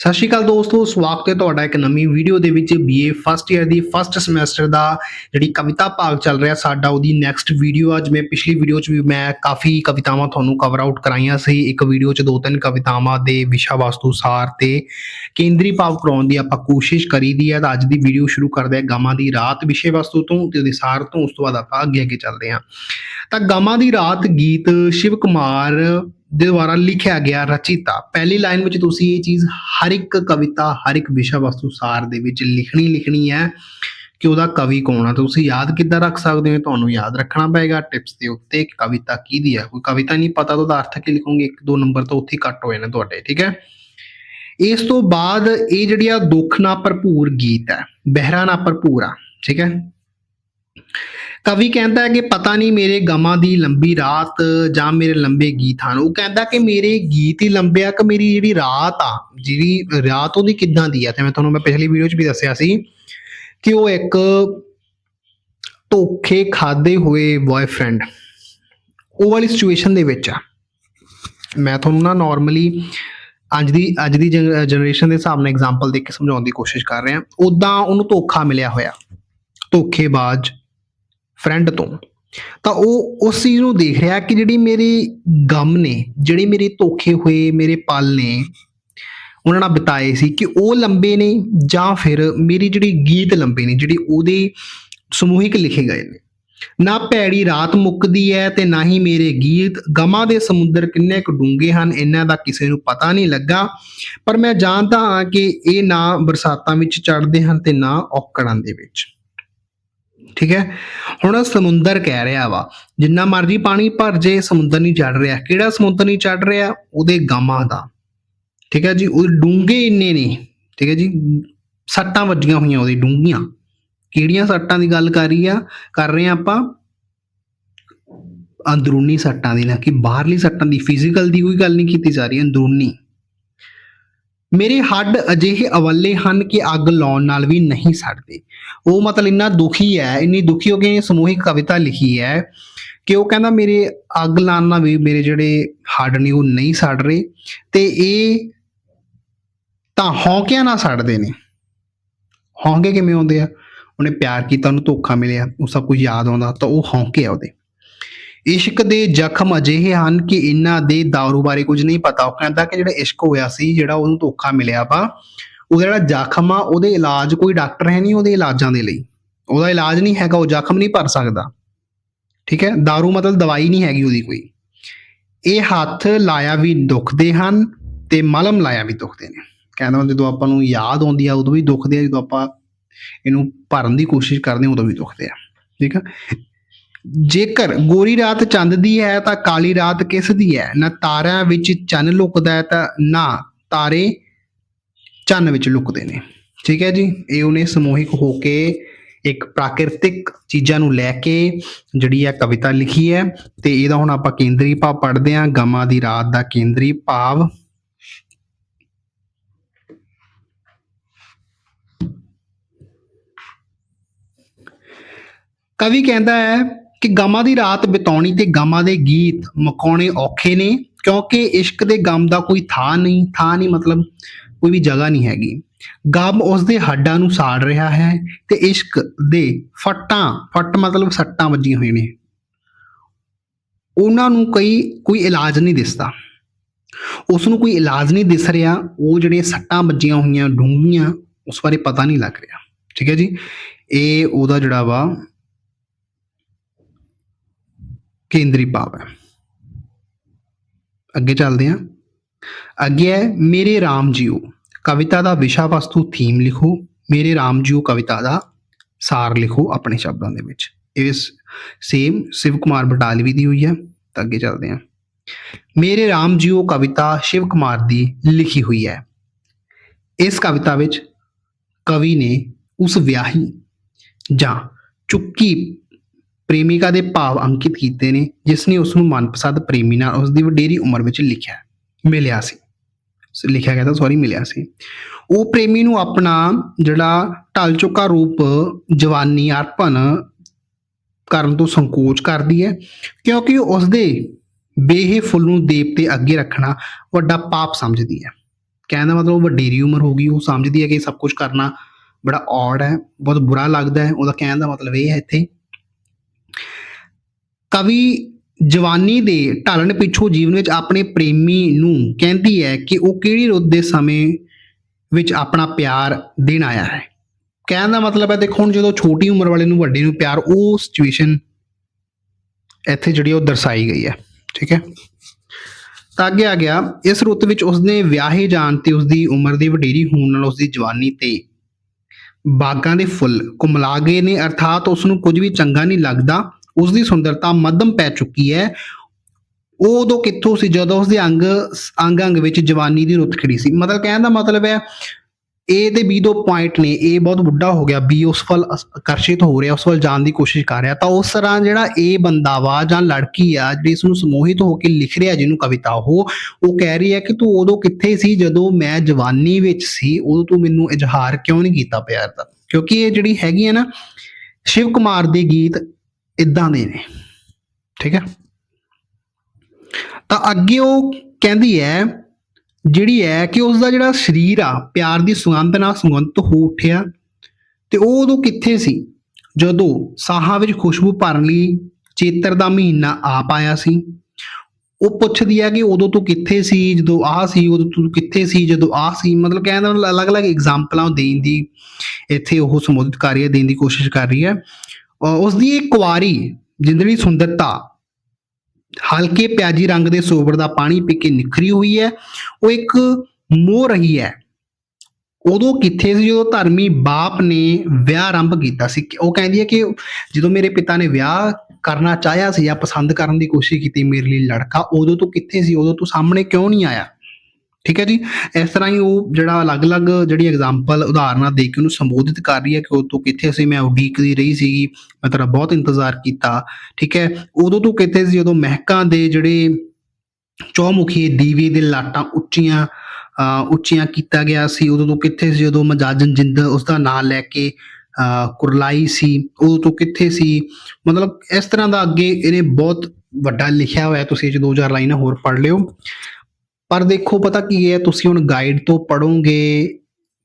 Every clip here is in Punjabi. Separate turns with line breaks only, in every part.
ਸਤਿ ਸ਼੍ਰੀ ਅਕਾਲ ਦੋਸਤੋ, ਸਵਾਗਤ ਹੈ ਤੁਹਾਡਾ ਇੱਕ ਨਵੀਂ ਵੀਡੀਓ ਦੇ ਵਿੱਚ BA ਫਸਟ ਇਅਰ ਦੀ ਫਸਟ ਸਮੈਸਟਰ ਦਾ ਜਿਹੜੀ ਕਵਿਤਾ ਭਾਗ ਚੱਲ ਰਿਹਾ ਸਾਡਾ ਉਹਦੀ ਨੈਕਸਟ ਵੀਡੀਓ ਅੱਜ ਮੈਂ ਪਿਛਲੀ ਵੀਡੀਓ 'ਚ ਵੀ ਮੈਂ ਕਾਫੀ ਕਵਿਤਾਵਾਂ ਤੁਹਾਨੂੰ ਕਵਰ ਆਊਟ ਕਰਾਈਆਂ ਸੀ। ਇੱਕ ਵੀਡੀਓ 'ਚ ਦੋ ਤਿੰਨ ਕਵਿਤਾਵਾਂ ਦੇ ਵਿਸ਼ਾ ਵਸਤੂ ਸਾਰ ਤੇ ਕੇਂਦਰੀ ਭਾਵ ਕਰਾਉਣ ਦੀ ਆਪਾਂ ਕੋਸ਼ਿਸ਼ ਕਰੀ ਦੀ ਹੈ ਤਾਂ ਅੱਜ ਦੀ ਵੀਡੀਓ ਸ਼ੁਰੂ ਕਰਦੇ ਹਾਂ ਗਾਮਾਂ ਦੀ ਰਾਤ ਵਿਸ਼ੇ ਵਸਤੂ ਤੋਂ ਤੇ ਉਹਦੇ ਸਾਰ ਤੋਂ, ਉਸ ਤੋਂ ਬਾਅਦ ਆਪਾਂ ਅੱਗੇ ਅੱਗੇ ਚੱਲਦੇ ਹਾਂ ਤਾਂ ਗਾਮਾਂ ਦੀ ਰਾਤ ਗੀਤ ਸ਼ਿਵ ਕੁਮਾਰ ਦੇ ਦੁਆਰਾ ਲਿਖਿਆ ਗਿਆ ਰਚਿਤਾ। ਪਹਿਲੀ ਲਾਈਨ ਵਿੱਚ ਤੁਸੀਂ ਇਹ ਚੀਜ਼ ਹਰ ਇੱਕ ਕਵਿਤਾ, ਹਰ ਇੱਕ ਵਿਸ਼ਾ ਵਸਤੂ ਸਾਰ ਦੇ ਵਿੱਚ ਲਿਖਣੀ ਲਿਖਣੀ ਹੈ ਕਿ ਉਹਦਾ ਕਵੀ ਕੌਣ ਆ। ਤੁਸੀਂ ਯਾਦ ਕਿੱਦਾਂ ਰੱਖ ਸਕਦੇ ਹੋ? ਤੁਹਾਨੂੰ ਯਾਦ ਰੱਖਣਾ ਪਏਗਾ ਟਿਪਸ ਦੇ ਉੱਤੇ ਕਿ ਕਵਿਤਾ ਕਿਹਦੀ ਹੈ। ਕੋਈ ਕਵਿਤਾ ਨਹੀਂ ਪਤਾ ਤਾਂ ਉਹਦਾ ਅਰਥ ਕੀ ਲਿਖੋਗੇ? ਇੱਕ, ਦੋ ਨੰਬਰ ਤਾਂ ਉੱਥੇ ਹੀ ਕੱਟ ਹੋਏ ਨੇ ਤੁਹਾਡੇ, ਠੀਕ ਹੈ? ਇਸ ਤੋਂ ਬਾਅਦ ਇਹ ਜਿਹੜੀ ਆ ਦੁੱਖ ਨਾਲ ਭਰਪੂਰ ਗੀਤ ਹੈ, ਬਹਿਰਾ ਨਾਲ ਭਰਪੂਰ ਆ, ਠੀਕ ਹੈ? ਕਵੀ ਕਹਿੰਦਾ ਹੈ ਕਿ ਪਤਾ ਨਹੀਂ ਮੇਰੇ ਗਮਾਂ ਦੀ ਲੰਬੀ ਰਾਤ ਜਾਂ ਮੇਰੇ ਲੰਬੇ ਗੀਤ ਹਨ। ਉਹ ਕਹਿੰਦਾ ਕਿ ਮੇਰੇ ਗੀਤ ਹੀ ਲੰਬੇ ਆ ਕਿ ਮੇਰੀ ਜਿਹੜੀ ਰਾਤ ਆ, ਜਿਹੜੀ ਰਾਤ ਉਹਦੀ ਕਿੱਦਾਂ ਦੀ ਆ। ਤੇ ਮੈਂ ਤੁਹਾਨੂੰ ਮੈਂ ਪਿਛਲੀ ਵੀਡੀਓ 'ਚ ਵੀ ਦੱਸਿਆ ਸੀ ਕਿ ਉਹ ਇੱਕ ਧੋਖੇ ਖਾਦੇ ਹੋਏ ਬॉयਫ੍ਰੈਂਡ ਉਹ ਵਾਲੀ ਸਿਚੁਏਸ਼ਨ ਦੇ ਵਿੱਚ ਆ। ਮੈਂ ਤੁਹਾਨੂੰ ਨਾ ਨਾਰਮਲੀ ਅੱਜ ਦੀ ਅੱਜ ਦੀ ਜਨਰੇਸ਼ਨ ਦੇ ਹਿਸਾਬ ਨਾਲ ਐਗਜ਼ਾਮਪਲ ਦੇ ਕੇ ਸਮਝਾਉਣ ਦੀ ਕੋਸ਼ਿਸ਼ ਕਰ ਰਿਹਾ। ਉਦਾਂ ਉਹਨੂੰ ਧੋਖਾ ਮਿਲਿਆ ਹੋਇਆ। ਧੋਖੇਬਾਜ਼। ਫਰੈਂਡ ਤੋਂ। ਤਾਂ ਉਹ ਉਸ ਚੀਜ਼ ਨੂੰ ਦੇਖ ਰਿਹਾ ਕਿ ਜਿਹੜੀ ਮੇਰੀ ਗਮ ਨੇ, ਜਿਹੜੇ ਮੇਰੇ ਧੋਖੇ ਹੋਏ ਮੇਰੇ ਪਲ ਨੇ, ਉਹਨਾਂ ਨਾਲ ਬਿਤਾਏ ਸੀ ਕਿ ਉਹ ਲੰਬੇ ਨੇ ਜਾਂ ਫਿਰ ਮੇਰੀ ਜਿਹੜੀ ਗੀਤ ਲੰਬੇ ਨੇ, ਜਿਹੜੀ ਉਹਦੇ ਸਮੂਹਿਕ ਲਿਖੇ ਗਏ ਨੇ। ਨਾ ਭੈੜੀ ਰਾਤ ਮੁੱਕਦੀ ਹੈ ਤੇ ਨਾ ਹੀ ਮੇਰੇ ਗੀਤ, ਗਮਾਂ ਦੇ ਸਮੁੰਦਰ ਕਿੰਨੇ ਕੁ ਡੂੰਘੇ ਹਨ, ਇਹਨਾਂ ਦਾ ਕਿਸੇ ਨੂੰ ਪਤਾ ਨਹੀਂ ਲੱਗਾ। ਪਰ ਮੈਂ ਜਾਣਦਾ ਹਾਂ ਕਿ ਇਹ ਨਾ ਬਰਸਾਤਾਂ ਵਿੱਚ ਚੜ੍ਹਦੇ ਹਨ ਤੇ ਨਾ ਔਕੜਾਂ ਦੇ ਵਿੱਚ। ਠੀਕ ਹੈ? ਹੁਣ ਸਮੁੰਦਰ ਕਹਿ ਰਿਹਾ ਵਾ, ਜਿੰਨਾ ਮਰਜ਼ੀ ਪਾਣੀ ਭਰ ਜੇ, ਸਮੁੰਦਰ ਨਹੀਂ ਚੜ ਰਿਹਾ। ਕਿਹੜਾ ਸਮੁੰਦਰ ਨਹੀਂ ਚੜ ਰਿਹਾ? ਉਹਦੇ ਗਾਮਾਂ ਦਾ। ਠੀਕ ਹੈ ਜੀ? ਉਹ ਡੂੰਘੇ ਇੰਨੇ ਨੇ। ਠੀਕ ਹੈ ਜੀ? ਸੱਟਾਂ ਵੱਜੀਆਂ ਹੋਈਆਂ ਉਹਦੀ, ਡੂੰਘੀਆਂ। ਕਿਹੜੀਆਂ ਸੱਟਾਂ ਦੀ ਗੱਲ ਕਰ ਰਹੀ ਆ? ਕਰ ਰਹੇ ਆ ਆਪਾਂ ਅੰਦਰੂਨੀ ਸੱਟਾਂ ਦੀ ਨਾ, ਕਿ ਬਾਹਰਲੀ ਸੱਟਾਂ ਦੀ ਫਿਜ਼ੀਕਲ ਦੀ ਕੋਈ ਗੱਲ ਨਹੀਂ ਕੀਤੀ ਜਾ ਰਹੀ, ਅੰਦਰੂਨੀ। ਮੇਰੇ ਹੱਡ ਅਜਿਹੇ ਅਵੱਲੇ ਹਨ ਕਿ ਅੱਗ ਲਾਉਣ ਨਾਲ ਵੀ ਨਹੀਂ ਸੜਦੇ। ਉਹ ਮਤਲਬ ਇੰਨਾ ਦੁਖੀ ਹੈ, ਇੰਨੀ ਦੁਖੀ ਹੋ ਕੇ ਇਹ ਸਮੂਹਿਕ ਕਵਿਤਾ ਲਿਖੀ ਹੈ ਕਿ ਉਹ ਕਹਿੰਦਾ ਮੇਰੇ ਅੱਗ ਲਾਉਣ ਨਾਲ ਵੀ ਮੇਰੇ ਜਿਹੜੇ ਹੱਡ ਨੇ ਉਹ ਨਹੀਂ ਸੜ ਰਹੇ ਤੇ ਇਹ ਤਾਂ ਹੌਂਕਿਆਂ ਨਾਲ ਸੜਦੇ ਨੇ। ਹੌਂਕੇ ਕਿਵੇਂ ਆਉਂਦੇ ਆ? ਉਹਨੇ ਪਿਆਰ ਕੀਤਾ, ਉਹਨੂੰ ਧੋਖਾ ਮਿਲਿਆ, ਉਹ ਸਭ ਕੁਝ ਯਾਦ ਆਉਂਦਾ ਤਾਂ ਉਹ ਹੌਂਕੇ ਆ ਉਹਦੇ। ਇਸ਼ਕ ਦੇ ਜ਼ਖਮ ਅਜਿਹੇ ਹਨ ਕਿ ਇਹਨਾਂ ਦੇ ਦਾਰੂ ਬਾਰੇ ਕੁਝ ਨਹੀਂ ਪਤਾ। ਉਹ ਕਹਿੰਦਾ ਕਿ ਜਿਹੜਾ ਇਸ਼ਕ ਹੋਇਆ ਸੀ, ਜਿਹੜਾ ਉਹਨੂੰ ਧੋਖਾ ਮਿਲਿਆ ਵਾ, ਉਹਦਾ ਜਿਹੜਾ ਜ਼ਖਮ ਆ, ਉਹਦੇ ਇਲਾਜ ਕੋਈ ਡਾਕਟਰ ਹੈ ਨਹੀਂ ਉਹਦੇ ਇਲਾਜਾਂ ਦੇ ਲਈ। ਉਹਦਾ ਇਲਾਜ ਨਹੀਂ ਹੈਗਾ, ਉਹ ਜ਼ਖਮ ਨਹੀਂ ਭਰ ਸਕਦਾ। ਠੀਕ ਹੈ? ਦਾਰੂ ਮਤਲਬ ਦਵਾਈ ਨਹੀਂ ਹੈਗੀ ਉਹਦੀ ਕੋਈ। ਇਹ ਹੱਥ ਲਾਇਆ ਵੀ ਦੁਖਦੇ ਹਨ ਤੇ ਮਲਮ ਲਾਇਆ ਵੀ ਦੁਖਦੇ ਨੇ। ਕਹਿੰਦਾ ਜਦੋਂ ਆਪਾਂ ਨੂੰ ਯਾਦ ਆਉਂਦੀ ਆ, ਉਦੋਂ ਵੀ ਦੁਖਦੇ ਆ, ਜਦੋਂ ਆਪਾਂ ਇਹਨੂੰ ਭਰਨ ਦੀ ਕੋਸ਼ਿਸ਼ ਕਰਦੇ ਹਾਂ ਉਦੋਂ ਵੀ ਦੁਖਦੇ ਆ। ਠੀਕ ਆ? ਜੇਕਰ ਗੋਰੀ ਰਾਤ ਚੰਦ ਦੀ ਹੈ ਤਾਂ ਕਾਲੀ ਰਾਤ ਕਿਸ ਦੀ ਹੈ? ਨਾ ਤਾਰਿਆਂ ਵਿੱਚ ਚੰਨ ਲੁਕਦਾ ਹੈ ਤਾਂ ਨਾ ਤਾਰੇ ਚੰਨ ਵਿੱਚ ਲੁਕਦੇ ਨੇ। ਠੀਕ ਹੈ ਜੀ? ਇਹ ਉਹਨੇ ਸਮੂਹਿਕ ਹੋ ਕੇ ਇੱਕ ਪ੍ਰਾਕਿਰਤਿਕ ਚੀਜ਼ਾਂ ਨੂੰ ਲੈ ਕੇ ਜਿਹੜੀ ਹੈ ਕਵਿਤਾ ਲਿਖੀ ਹੈ ਤੇ ਇਹਦਾ ਹੁਣ ਆਪਾਂ ਕੇਂਦਰੀ ਭਾਵ ਪੜ੍ਹਦੇ ਹਾਂ। ਗਮਾਂ ਦੀ ਰਾਤ ਦਾ ਕੇਂਦਰੀ ਭਾਵ। ਕਵੀ ਕਹਿੰਦਾ ਹੈ ਕਿ ਗਮਾਂ ਦੀ ਰਾਤ ਬਿਤਾਉਣੀ ਤੇ ਗਮਾਂ ਦੇ ਗੀਤ ਮਕਾਉਣੇ ਔਖੇ ਨੇ, ਕਿਉਂਕਿ ਇਸ਼ਕ ਦੇ ਗਮ ਦਾ ਕੋਈ ਥਾਂ ਨਹੀਂ ਥਾਂ ਨਹੀਂ ਮਤਲਬ ਕੋਈ ਵੀ ਜਗ੍ਹਾ ਨਹੀਂ ਹੈਗੀ। ਗਮ ਉਸ ਦੇ ਹੱਡਾਂ ਨੂੰ ਸਾੜ ਰਿਹਾ ਹੈ ਤੇ ਇਸ਼ਕ ਦੇ ਫੱਟਾਂ, ਫੱਟ ਮਤਲਬ ਸੱਟਾਂ ਵੱਜੀਆਂ ਹੋਈਆਂ ਨੇ। ਉਹਨਾਂ ਨੂੰ ਕਈ, ਕੋਈ ਇਲਾਜ ਨਹੀਂ ਦਿਸਦਾ। ਉਸ ਨੂੰ ਕੋਈ ਇਲਾਜ ਨਹੀਂ ਦਿਸ ਰਿਹਾ, ਉਹ ਜਿਹੜੇ ਸੱਟਾਂ ਵੱਜੀਆਂ ਹੋਈਆਂ, ਡੂੰਘੀਆਂ, ਉਸ ਬਾਰੇ ਪਤਾ ਨਹੀਂ ਲੱਗ ਰਿਹਾ। ਠੀਕ ਹੈ ਜੀ? ਇਹ ਉਹਦਾ ਜਿਹੜਾ ਵਾ ਕੇਂਦਰੀ ਭਾਵ ਹੈ। ਅੱਗੇ ਚੱਲਦੇ ਹਾਂ। ਅੱਗੇ ਹੈ, ਮੇਰੇ RAM ਜੀਓ, ਕਵਿਤਾ ਦਾ ਵਿਸ਼ਾ ਵਸਤੂ ਥੀਮ ਲਿਖੋ। ਮੇਰੇ RAM ਜੀਓ ਕਵਿਤਾ ਦਾ ਸਾਰ ਲਿਖੋ ਆਪਣੇ ਸ਼ਬਦਾਂ ਦੇ ਵਿੱਚ। ਇਸ ਸੇਮ ਸ਼ਿਵ ਕੁਮਾਰ ਬਟਾਲਵੀ ਦੀ ਹੋਈ ਹੈ। ਤਾਂ ਅੱਗੇ ਚੱਲਦੇ ਹਾਂ। ਮੇਰੇ RAM ਜੀਓ ਕਵਿਤਾ ਸ਼ਿਵ ਕੁਮਾਰ ਦੀ ਲਿਖੀ ਹੋਈ ਹੈ। ਇਸ ਕਵਿਤਾ ਵਿੱਚ ਕਵੀ ਨੇ ਉਸ ਵਿਆਹੀ ਜਾਂ ਚੁੱਕੀ ਪ੍ਰੇਮਿਕਾ ਦੇ ਭਾਵ ਅੰਕਿਤ ਕੀਤੇ ਨੇ ਜਿਸ ਨੇ ਉਸ ਨੂੰ ਮਨਪਸੰਦ ਪ੍ਰੇਮੀ ਨਾਲ ਉਸ ਦੀ ਵਡੇਰੀ ਉਮਰ ਵਿੱਚ ਲਿਖਿਆ ਮਿਲਿਆ ਸੀ। ਸ- ਲਿਖਿਆ ਗਿਆ ਤਾਂ ਸੌਰੀ ਮਿਲਿਆ ਸੀ। ਉਹ ਪ੍ਰੇਮੀ ਨੂੰ ਆਪਣਾ ਜਿਹੜਾ ਢਲ ਚੁੱਕਾ ਰੂਪ, ਜਵਾਨੀ ਅਰਪਣ ਕਰਨ ਤੋਂ ਸੰਕੋਚ ਕਰਦੀ ਹੈ, ਕਿਉਂਕਿ ਉਸ ਦੇ ਬੇਹੇ ਫੁੱਲ ਨੂੰ ਦੇਵਤੇ ਅੱਗੇ ਰੱਖਣਾ ਵੱਡਾ ਪਾਪ ਸਮਝਦੀ ਹੈ। ਕਹਿਣ ਦਾ ਮਤਲਬ ਉਹ ਵਡੇਰੀ ਉਮਰ ਹੋ ਗਈ, ਉਹ ਸਮਝਦੀ ਹੈ ਕਿ ਸਭ ਕੁਝ ਕਰਨਾ ਬੜਾ ਔੜ ਹੈ, ਬਹੁਤ ਬੁਰਾ ਲੱਗਦਾ ਹੈ। ਉਹਦਾ ਕਹਿਣ ਦਾ ਮਤਲਬ ਇਹ ਹੈ ਇੱਥੇ ਕਵੀ ਜਵਾਨੀ ਦੇ ਢਾਲਣ ਪਿੱਛੋਂ ਜੀਵਨ ਵਿੱਚ ਆਪਣੇ ਪ੍ਰੇਮੀ ਨੂੰ ਕਹਿੰਦੀ ਹੈ ਕਿ ਉਹ ਕਿਹੜੀ ਰੁੱਤ ਦੇ ਸਮੇਂ ਵਿੱਚ ਆਪਣਾ ਪਿਆਰ ਦੇਣ ਆਇਆ ਹੈ। ਕਹਿਣ ਦਾ ਮਤਲਬ ਹੈ, ਦੇਖੋ ਹੁਣ ਜਦੋਂ ਛੋਟੀ ਉਮਰ ਵਾਲੇ ਨੂੰ, ਵੱਡੇ ਨੂੰ ਪਿਆਰ, ਉਹ ਸਿਚੁਏਸ਼ਨ ਇੱਥੇ ਜਿਹੜੀ ਉਹ ਦਰਸਾਈ ਗਈ ਹੈ, ਠੀਕ ਹੈ? ਤਾਂ ਅੱਗੇ ਆ ਗਿਆ, ਇਸ ਰੁੱਤ ਵਿੱਚ ਉਸਨੇ ਵਿਆਹੇ ਜਾਣ ਤੇ ਉਸਦੀ ਉਮਰ ਦੀ ਵਡੇਰੀ ਹੋਣ ਨਾਲ ਉਸਦੀ ਜਵਾਨੀ ਤੇ ਬਾਗਾਂ ਦੇ ਫੁੱਲ ਕੁਮਲਾ ਗਏ ਨੇ, ਅਰਥਾਤ ਉਸ ਨੂੰ ਕੁਝ ਵੀ ਚੰਗਾ ਨਹੀਂ ਲੱਗਦਾ। ਉਸ ਦੀ ਸੁੰਦਰਤਾ ਮੱਧਮ ਪੈ ਚੁੱਕੀ ਹੈ। ਉਹ ਉਦੋਂ ਕਿੱਥੋਂ ਸੀ? ਜਦੋਂ ਉਸਦੇ ਅੰਗ ਅੰਗ ਅੰਗ ਵਿੱਚ ਜਵਾਨੀ ਦੀ ਰੁੱਤ ਖੜੀ ਸੀ। ਮਤਲਬ ਕਹਿਣ ਦਾ ਮਤਲਬ ਹੈ, A ਤੇ B ਦੋ ਪੁਆਇੰਟ ਨੇ। A ਬਹੁਤ ਬੁੱਢਾ ਹੋ ਗਿਆ। ਬੀ ਉਸ ਵੱਲ ਆਕਰਸ਼ਿਤ ਹੋ ਰਿਹਾ, ਉਸ ਵੱਲ ਜਾਣ ਦੀ ਕੋਸ਼ਿਸ਼ ਕਰ ਰਿਹਾ। ਤਾਂ ਉਸ ਤਰ੍ਹਾਂ ਜਿਹੜਾ A ਬੰਦਾ ਵਾ ਜਾਂ ਲੜਕੀ ਆ, ਜਿਹੜੀ ਇਸ ਨੂੰ ਸਮੋਹਿਤ ਹੋ ਕੇ ਲਿਖ ਰਿਹਾ, ਜਿਹਨੂੰ ਕਵਿਤਾ ਉਹ ਉਹ ਕਹਿ ਰਹੀ ਹੈ ਕਿ ਤੂੰ ਉਦੋਂ ਕਿੱਥੇ ਸੀ ਜਦੋਂ ਮੈਂ ਜਵਾਨੀ ਵਿੱਚ ਸੀ? ਉਦੋਂ ਤੂੰ ਮੈਨੂੰ ਇਜ਼ਹਾਰ ਕਿਉਂ ਨਹੀਂ ਕੀਤਾ ਪਿਆਰ ਦਾ? ਕਿਉਂਕਿ ਇਹ ਜਿਹੜੀ ਹੈਗੀ ਹੈ ਨਾ, ਸ਼ਿਵ ਕੁਮਾਰ ਦੇ ਗੀਤ ਇਦਾਂ ਦੇ ਨੇ। ਠੀਕ ਹੈ? ਤਾਂ ਅੱਗੇ ਉਹ ਕਹਿੰਦੀ ਹੈ, ਜਿਹੜੀ ਹੈ ਕਿ ਉਸ ਦਾ ਜਿਹੜਾ ਸਰੀਰ ਆ, ਪਿਆਰ ਦੀ ਸੁਗੰਧ ਨਾਲ ਸੁਗੰਧਿਤ ਹੋ ਉੱਠਿਆ। ਤੇ ਉਹ ਉਦੋਂ ਕਿੱਥੇ ਸੀ? ਜਦੋਂ ਸਾਹਾਂ ਵਿੱਚ ਖੁਸ਼ਬੂ ਭਰਨ ਲਈ ਚੇਤਰ ਦਾ ਮਹੀਨਾ ਆ ਪਾਇਆ ਸੀ। ਉਹ ਪੁੱਛਦੀ ਹੈ ਕਿ ਉਦੋਂ ਤੂੰ ਕਿੱਥੇ ਸੀ? ਜਦੋਂ ਆਹ ਸੀ, ਉਦੋਂ ਤੂੰ ਕਿੱਥੇ ਸੀ? ਜਦੋਂ ਆਹ ਸੀ, ਮਤਲਬ ਕਹਿਣ ਦਾ ਮਤਲਬ ਅਲੱਗ-ਅਲੱਗ ਐਗਜ਼ਾਮਪਲਾਂ ਦੇਣ ਦੀ। ਇੱਥੇ ਉਹ ਸੰਬੋਧਿਤ ਕਰ ਰਹੀ ਹੈ, ਦੇਣ ਦੀ ਕੋਸ਼ਿਸ਼ ਕਰ ਰਹੀ ਹੈ। ਉਸ ਦੀ ਇੱਕ ਕੁਆਰੀ ਜਿੰਦੜੀ ਸੁੰਦਰਤਾ, ਹਲਕੇ ਪਿਆਜੀ ਰੰਗ ਦੇ ਸੋਬਰ ਦਾ ਪਾਣੀ ਪੀ ਕੇ ਨਿਖਰੀ ਹੋਈ ਹੈ, ਉਹ ਇੱਕ ਮੋਹ ਰਹੀ ਹੈ। ਉਦੋਂ ਕਿੱਥੇ ਸੀ ਜਦੋਂ ਧਰਮੀ ਬਾਪ ਨੇ ਵਿਆਹ ਆਰੰਭ ਕੀਤਾ ਸੀ? ਉਹ ਕਹਿੰਦੀ ਹੈ ਕਿ ਜਦੋਂ ਮੇਰੇ ਪਿਤਾ ਨੇ ਵਿਆਹ ਕਰਨਾ ਚਾਹਿਆ ਸੀ ਜਾਂ ਪਸੰਦ ਕਰਨ ਦੀ ਕੋਸ਼ਿਸ਼ ਕੀਤੀ, ਮੇਰੇ ਲਈ ਲੜਕਾ, ਉਦੋਂ ਤੂੰ ਕਿੱਥੇ ਸੀ? ਉਦੋਂ ਤੂੰ ਸਾਹਮਣੇ ਕਿਉਂ ਨਹੀਂ ਆਇਆ? ਠੀਕ ਹੈ ਜੀ? ਇਸ ਤਰ੍ਹਾਂ ਹੀ ਉਹ ਜਿਹੜਾ ਅਲੱਗ-ਅਲੱਗ ਜਿਹੜੀ ਐਗਜ਼ਾਮਪਲ ਉਦਾਹਰਨਾਂ ਦੇ ਕੇ ਉਹਨੂੰ ਸੰਬੋਧਿਤ ਕਰ ਰਹੀ ਹੈ ਕਿ ਉਹ ਤੂੰ ਕਿੱਥੇ ਸੀ ਮੈਂ ਉਡੀਕਦੀ ਰਹੀ ਸੀਗੀ, ਮੈਂ ਤੇਰਾ ਬਹੁਤ ਇੰਤਜ਼ਾਰ ਕੀਤਾ, ਠੀਕ ਹੈ? ਉਦੋਂ ਤੋਂ ਕਿੱਥੇ ਸੀ? ਜਦੋਂ ਮਹਿਕਾਂ ਦੇ ਜਿਹੜੇ ਚੌਮੁਖੀ ਦੀਵੇ ਦੇ ਲਾਟਾਂ ਉੱਚੀਆਂ ਅਹ ਉੱਚੀਆਂ ਕੀਤਾ ਗਿਆ ਸੀ। ਉਦੋਂ ਤੋਂ ਕਿੱਥੇ ਸੀ? ਜਦੋਂ ਮਜਾਜਨ ਜਿੰਦ ਉਸ ਦਾ ਨਾਮ ਲੈ ਕੇ ਅਹ ਕੁਰਲਾਈ ਸੀ। ਉਦੋਂ ਤੋਂ ਕਿੱਥੇ ਸੀ? ਮਤਲਬ ਇਸ ਤਰ੍ਹਾਂ ਦਾ ਅੱਗੇ ਇਹਨੇ ਬਹੁਤ ਵੱਡਾ ਲਿਖਿਆ ਹੋਇਆ ਤੁਸੀਂ ਇਹ 'ਚ ਦੋ ਚਾਰ ਲਾਈਨਾਂ ਹੋਰ ਪੜ੍ਹ ਲਿਓ। ਪਰ ਦੇਖੋ ਪਤਾ ਕੀ ਹੈ, ਤੁਸੀਂ ਹੁਣ ਗਾਈਡ ਤੋਂ ਪੜੋਗੇ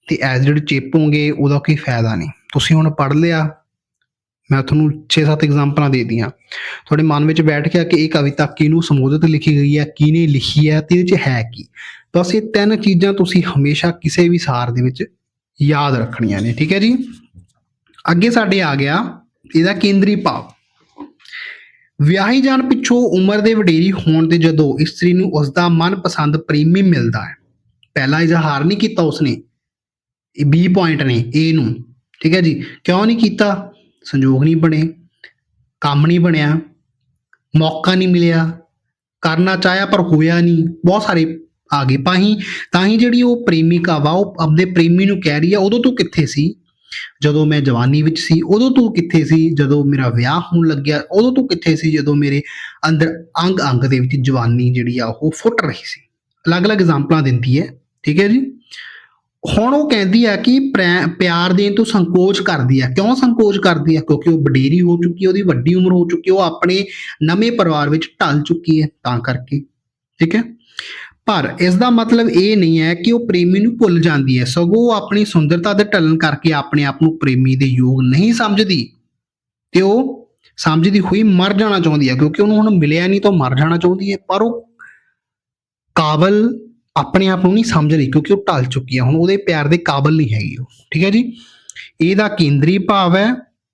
ਤੇ ਐਜ਼ ਜਿਹੜੇ ਚੇਪੋਗੇ, ਉਹਦਾ ਕੋਈ ਫਾਇਦਾ ਨਹੀਂ। ਤੁਸੀਂ ਹੁਣ ਪੜ੍ਹ ਲਿਆ, ਮੈਂ ਤੁਹਾਨੂੰ 6-7 ਐਗਜ਼ਾਮਪਲਾਂ ਦੇ ਦਿੱਤੀਆਂ ਤੁਹਾਡੇ ਮਨ ਵਿੱਚ ਬੈਠ ਗਿਆ ਕਿ ਇਹ ਕਵਿਤਾ ਕਿਹਨੂੰ ਸੰਬੋਧਿਤ ਲਿਖੀ ਗਈ ਹੈ, ਕਿਹਨੇ ਲਿਖੀ ਹੈ ਤੇ ਇਹਦੇ 'ਚ ਹੈ ਕੀ? ਬਸ ਇਹ ਤਿੰਨ ਚੀਜ਼ਾਂ ਤੁਸੀਂ ਹਮੇਸ਼ਾ ਕਿਸੇ ਵੀ ਸਾਰ ਦੇ ਵਿੱਚ ਯਾਦ ਰੱਖਣੀਆਂ ਨੇ, ਠੀਕ ਹੈ ਜੀ? ਅੱਗੇ ਸਾਡੇ ਆ ਗਿਆ, ਇਹਦਾ ਕੇਂਦਰੀ ਭਾਵ। ਵਿਆਹੀ ਜਾਣ ਪਿੱਛੋਂ ਉਮਰ ਦੇ ਵਡੇਰੀ ਹੋਣ ਤੇ ਜਦੋਂ ਇਸਤਰੀ ਨੂੰ ਉਸ ਦਾ ਮਨਪਸੰਦ ਪ੍ਰੇਮੀ ਮਿਲਦਾ ਹੈ, ਪਹਿਲਾਂ ਇਜ਼ਹਾਰ ਨਹੀਂ ਕੀਤਾ ਉਸਨੇ ਬੀ ਪੁਆਇੰਟ ਨੇ ਏ ਨੂੰ, ਠੀਕ ਹੈ ਜੀ। ਕਿਉਂ ਨਹੀਂ ਕੀਤਾ? ਸੰਯੋਗ ਨਹੀਂ ਬਣੇ, ਕੰਮ ਨਹੀਂ ਬਣਿਆ, ਮੌਕਾ ਨਹੀਂ ਮਿਲਿਆ, ਕਰਨਾ ਚਾਹਿਆ ਪਰ ਹੋਇਆ ਨਹੀਂ, ਬਹੁਤ ਸਾਰੇ ਆ ਗਏ ਪਾਹੀ ਤਾਂ ਹੀ ਜਿਹੜੀ ਉਹ ਪ੍ਰੇਮਿਕਾ ਵਾ, ਉਹ ਆਪਦੇ ਪ੍ਰੇਮੀ ਨੂੰ ਕਹਿ ਰਹੀ ਆ ਉਦੋਂ ਤੂੰ ਕਿੱਥੇ ਸੀ? ਜਦੋਂ ਮੈਂ ਜਵਾਨੀ ਵਿੱਚ ਸੀ, ਉਦੋਂ ਤੂੰ ਕਿੱਥੇ ਸੀ? ਜਦੋਂ ਮੇਰਾ ਵਿਆਹ ਹੋਣ ਲੱਗਿਆ, ਉਦੋਂ ਤੂੰ ਕਿੱਥੇ ਸੀ? ਜਦੋਂ ਮੇਰੇ ਅੰਦਰ ਅੰਗ ਅੰਗ ਦੇ ਵਿੱਚ ਜਵਾਨੀ ਜਿਹੜੀ ਆ, ਉਹ ਫੁੱਟ ਰਹੀ ਸੀ। ਅਲੱਗ-ਅਲੱਗ ਐਗਜ਼ਾਮਪਲਾਂ ਦਿੰਦੀ ਹੈ, ਠੀਕ ਹੈ ਜੀ? ਹੁਣ ਉਹ ਕਹਿੰਦੀ ਆ ਕਿ ਪ੍ਰੈ- ਪਿਆਰ ਦੇਣ ਤੋਂ ਸੰਕੋਚ ਕਰਦੀ ਆ। ਕਿਉਂ ਸੰਕੋਚ ਕਰਦੀ ਆ? ਕਿਉਂਕਿ ਉਹ ਵਡੇਰੀ ਹੋ ਚੁੱਕੀ ਹੈ ਉਹਦੀ ਵੱਡੀ ਉਮਰ ਹੋ ਚੁੱਕੀ ਹੈ ਉਹ ਆਪਣੇ ਨਵੇਂ ਪਰਿਵਾਰ ਵਿੱਚ ਢਲ ਚੁੱਕੀ ਹੈ, ਤਾਂ ਕਰਕੇ, ਠੀਕ ਹੈ? ਪਰ ਇਸ ਦਾ ਮਤਲਬ ਇਹ ਨਹੀਂ ਹੈ ਕਿ ਉਹ ਪ੍ਰੇਮੀ ਨੂੰ ਭੁੱਲ ਜਾਂਦੀ ਹੈ। ਸਗੋਂ ਉਹ ਆਪਣੀ ਸੁੰਦਰਤਾ ਦੇ ਢਲਣ ਕਰਕੇ ਆਪਣੇ ਆਪ ਨੂੰ ਪ੍ਰੇਮੀ ਦੇ ਯੋਗ ਨਹੀਂ ਸਮਝਦੀ। ਤੇ ਉਹ ਸਮਝਦੀ ਹੋਈ ਮਰ ਜਾਣਾ ਚਾਹੁੰਦੀ ਹੈ, ਕਿਉਂਕਿ ਉਹਨੂੰ ਹੁਣ ਮਿਲਿਆ ਨਹੀਂ ਤਾਂ ਉਹ ਮਰ ਜਾਣਾ ਚਾਹੁੰਦੀ ਹੈ। ਪਰ ਉਹ ਕਾਬਲ ਆਪਣੇ ਆਪ ਨੂੰ ਨਹੀਂ ਸਮਝ ਰਹੀ, ਕਿਉਂਕਿ ਉਹ ਢਲ ਚੁੱਕੀ ਹੈ। ਹੁਣ ਉਹਦੇ ਪਿਆਰ ਦੇ ਕਾਬਲ ਨਹੀਂ ਹੈਗੀ ਉਹ, ਠੀਕ ਹੈ ਜੀ? ਇਹਦਾ ਕੇਂਦਰੀ ਭਾਵ ਹੈ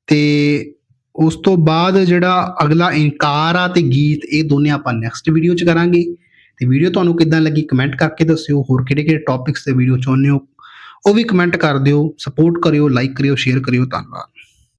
ਤੇ ਉਸ ਤੋਂ ਬਾਅਦ ਜਿਹੜਾ ਅਗਲਾ ਇਨਕਾਰ ਆ ਤੇ ਗੀਤ, ਇਹ ਦੋਨੇ ਆਪਾਂ ਨੈਕਸਟ ਵੀਡੀਓ 'ਚ ਕਰਾਂਗੇ। ਤੇ ਵੀਡੀਓ ਤੁਹਾਨੂੰ ਕਿੱਦਾਂ ਲੱਗੀ ਕਮੈਂਟ ਕਰਕੇ ਦੱਸਿਓ, ਹੋਰ ਕਿਹੜੇ ਕਿਹੜੇ ਟੌਪਿਕਸ ਤੇ ਵੀਡੀਓ ਚਾਹੁੰਦੇ ਹੋ, ਉਹ ਵੀ ਕਮੈਂਟ ਕਰ ਦਿਓ ਸਪੋਰਟ ਕਰਿਓ ਲਾਈਕ ਕਰਿਓ ਸ਼ੇਅਰ ਕਰਿਓ, ਧੰਨਵਾਦ।